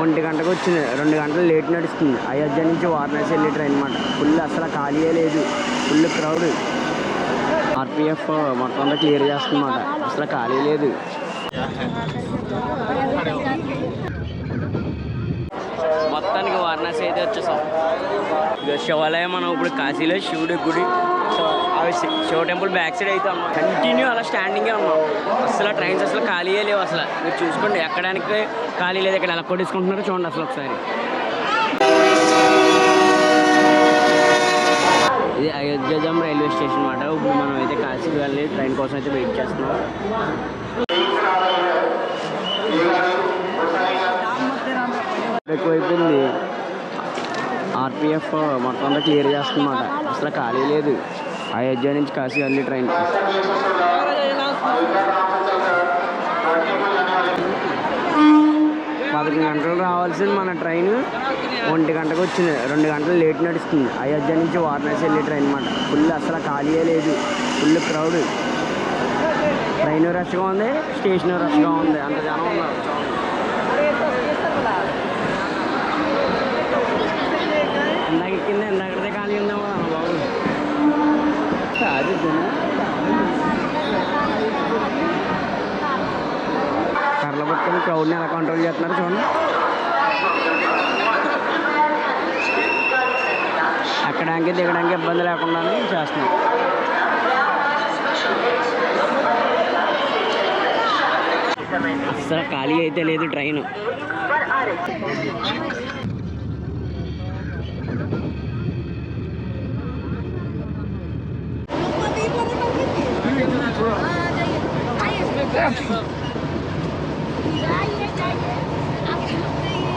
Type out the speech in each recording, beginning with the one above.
ఒంటి గంటకు వచ్చింది. రెండు గంటలు లేట్ నడుస్తుంది. అయోధ్య నుంచి వారణాసి వెళ్ళే ట్రైన్ అనమాట ఫుల్ అసలు ఖాళీయే లేదు. Full crowd. ఆర్పిఎఫ్ మొత్తం అంతా క్లియర్ చేస్తుందన్నమాట. అసలు ఖాళీ లేదు. మొత్తానికి వారణాసి అయితే వచ్చేసాం. శివాలయం మనం ఇప్పుడు కాశీలో శివుడి గుడి. So Shiva temple back side అయితే అమ్మా. కంటిన్యూ అలా స్టాండింగే ఉన్నాం అసలు ట్రైన్స్ అసలు ఖాళీయే లేవు అసలు మీరు చూసుకోండి ఎక్కడానికి ఖాళీ లేదు ఇక్కడ ఎలా కొట్టేసుకుంటున్నారో చూడండి అసలు ఒకసారి. ఇది అయోధ్యజం రైల్వే స్టేషన్ అన్నమాట ఇప్పుడు మనం అయితే కాశీకి వెళ్ళి ట్రైన్ కోసం అయితే వెయిట్ చేస్తున్నాం. ఎక్కువైపోయింది. ఆర్పిఎఫ్ మొత్తం అంతా క్లియర్ చేస్తుందన్నమాట అసలు ఖాళీ లేదు. అయోధ్య నుంచి కాశీ వెళ్ళి ట్రైన్ పదకొండు గంటలు రావాల్సింది మన ట్రైన్ ఒంటి గంటకు వచ్చింది. రెండు గంటలు లేట్ నడుస్తుంది. అయోధ్య నుంచి వారణాసి వెళ్ళే ట్రైన్ అనమాట ఫుల్ అసలు ఖాళీయే లేదు. ఫుల్ క్రౌడ్ ట్రైన్ రష్గా ఉంది స్టేషన్ రష్గా ఉంది. అంత జనం ఉన్నారు. ప్రభుత్వం క్రౌడ్ని ఎలా కంట్రోల్ చేస్తున్నారు చూడండి. ఎక్కడానికి దిగడానికి ఇబ్బంది లేకుండా చేస్తున్నాం అసలు ఖాళీ అయితే లేదు ట్రైన్ Yeah.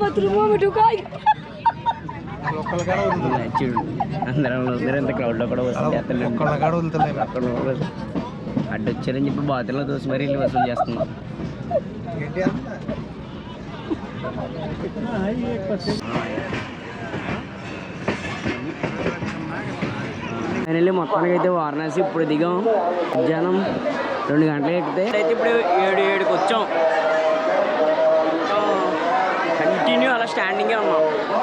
बाथरूम में ढुकाई ఇలా చూడు అందరం వస్తారు ఎంత క్రౌడ్లో కూడా వసూలు చేస్తారు అక్కడ వసూలు. అడ్డు వచ్చారని చెప్పి బాతుల్లో దోసి మరీ వీళ్ళు వసూలు చేస్తున్నాం ఫైనల్లీ మొత్తానికి అయితే వారణాసి ఇప్పుడు దిగాం. మధ్యాహ్నం రెండు గంటలకి ఎక్కితే. అయితే ఇప్పుడు ఏడు ఏడుకి వచ్చాం. కంటిన్యూ అలా స్టాండింగే ఉన్నాం.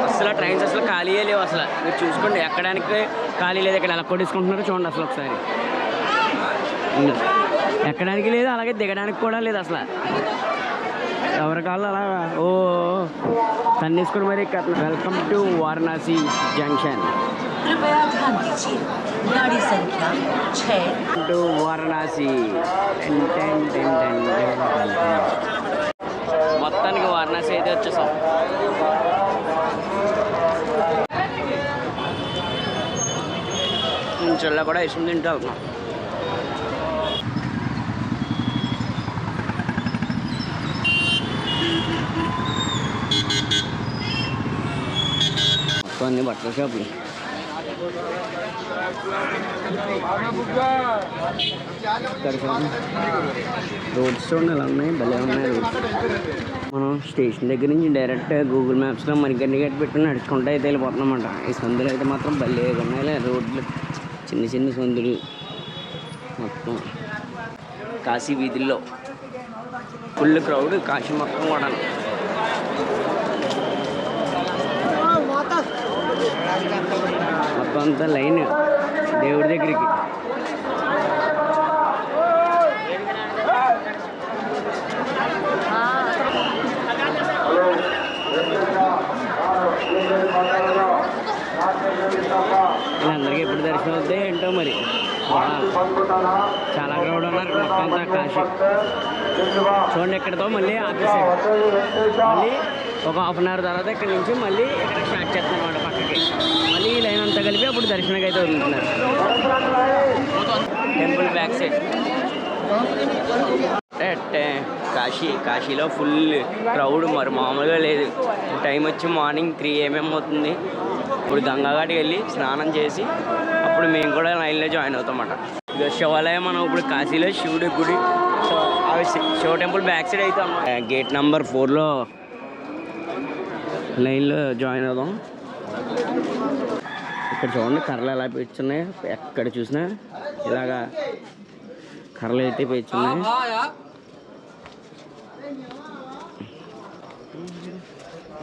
అసలు ట్రైన్స్ అసలు ఖాళీయే లేవు అసలు మీరు చూసుకోండి ఎక్కడానికి ఖాళీ లేదు ఇక్కడ ఎలా కొట్టేసుకుంటున్నారో చూడండి అసలు ఒకసారి. ఎక్కడానికి లేదు అలాగే దిగడానికి కూడా లేదు అసలు ఎవరి కాళ్ళు అలా ఓ తన్నేసుకుని మరి వెల్కమ్ టు వారణాసి జంక్షన్ कृपया ध्यान दीजिए गाड़ी संख्या छः to Varanasi ten ten ten ten ten ten. మొత్తానికి వారణాసి అయితే వచ్చేసాం చెల్ల కూడా ఇష్టం తింటూ వెళ్తున్నాం మొత్తం అన్ని బట్టల షాపులు ఇక్కడ చూడండి. రోడ్స్ చూడండి ఎలా ఉన్నాయి భలే ఉన్నాయి రోడ్స్ మనం స్టేషన్ దగ్గర నుంచి డైరెక్ట్ గూగుల్ మ్యాప్స్లో మరిగన్ని గట్టి పెట్టుకుని నడుచుకుంటూ అయితే వెళ్ళిపోతున్నామంట ఈ సందులు అయితే మాత్రం భలే ఉన్నాయి రోడ్లు చిన్న చిన్న సందులు మొత్తం. కాశీ వీధుల్లో ఫుల్ క్రౌడ్ కాశీ మొత్తం కూడా అంతా లైన్ దేవుడి దగ్గరికి. అందరికీ ఎప్పుడు దర్శనం అవుతాయి ఏంటో మరి. చాలా క్రౌడ్ ఉన్నారు మొత్తం అంతా కాశీ. చూడండి ఎక్కడితో మళ్ళీ ఆపేసాడు మళ్ళీ ఒక హాఫ్ అన్ అవర్ తర్వాత ఇక్కడ నుంచి మళ్ళీ ఇక్కడ స్టార్ట్ చేస్తాం అనమాట పక్కకి. మళ్ళీ ఈ లైన్ అంతా కలిపి అప్పుడు దర్శనానికి అయితే వదులుతున్నారు. టెంపుల్ బ్యాక్ సైడ్ కాశీ కాశీలో ఫుల్ క్రౌడ్ మరి మామూలుగా లేదు. టైం వచ్చి మార్నింగ్ త్రీ ఏమేం అవుతుంది. ఇప్పుడు గంగాఘాట్కి వెళ్ళి స్నానం చేసి అప్పుడు మేము కూడా లైన్లో జాయిన్ అవుతామన్నమాట ఇక శివాలయం మనం ఇప్పుడు కాశీలో శివుడి గుడి. సో అవి శివ టెంపుల్ బ్యాక్ సైడ్ అయితే గేట్ నెంబర్ ఫోర్లో లైన్లో జాయిన్ అవుదాం. ఇక్కడ చూడండి కర్రలు ఎలా పెంచున్నాయి ఎక్కడ చూసినా ఇలాగా కర్రలు అయితే పెంచున్నాయి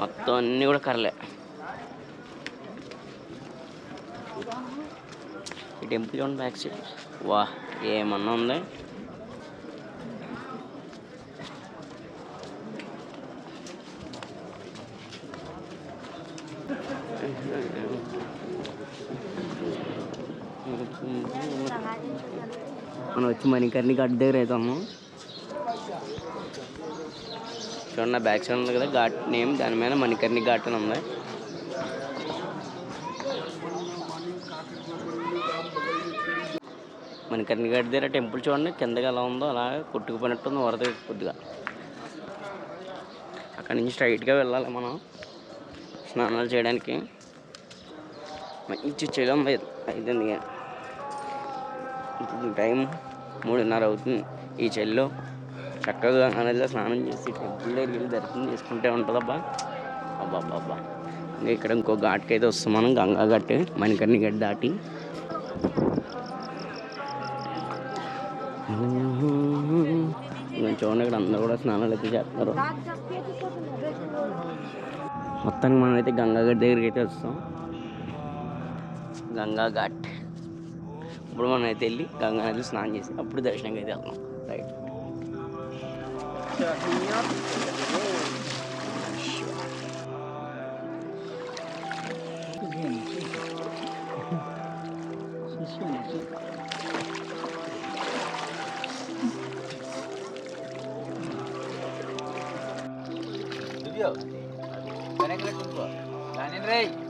మొత్తం అన్నీ కూడా కర్రలే. ఈ టెంపుల్ చూడండి బ్యాక్ సైడ్ వా ఏమన్నా ఉంది? మనం వచ్చి మణికర్ణి గడ్డ దగ్గర అవుతాము. చూడండి బ్యాక్ సైడ్ ఉంది కదా ఘాట్ నేమ్ దాని మీద మణికర్ణి ఘాట్ అని ఉంది. మణికర్ణి ఘాట్ దగ్గర టెంపుల్ చూడండి కిందకి ఎలా ఉందో అలా కొట్టుకుపోయినట్టుంది వరద కొద్దిగా. అక్కడి నుంచి స్ట్రైట్గా వెళ్ళాలి మనం స్నానాలు చేయడానికి. మంచి చేయడం లేదు. అయితుంది ఇప్పుడు టైం మూడున్నర అవుతుంది. ఈ చెల్లో చక్కగా నదిలో స్నానం చేసి టెంపుల్ దగ్గరికి వెళ్ళి దర్శనం చేసుకుంటే ఉంటుందబ్బా. అబ్బా అబ్బా అబ్బా ఇంకా ఇక్కడ ఇంకో ఘాట్కి అయితే వస్తాం మనం గంగా ఘాట్ మణికర్ణి గడ్డ దాటి. చూడండి ఇక్కడ అందరూ కూడా స్నానాలు అయితే చేస్తున్నారు. మొత్తానికి మనం అయితే గంగా ఘాట్ దగ్గరికి అయితే వస్తాం. గంగా ఘాట్ ఇప్పుడు మనం అయితే వెళ్ళి గంగా నదిలో స్నానం చేసి అప్పుడు దర్శనంకి అయితే వెళ్తాం right Video. Kaya nag-record ko. Kanin, Ray.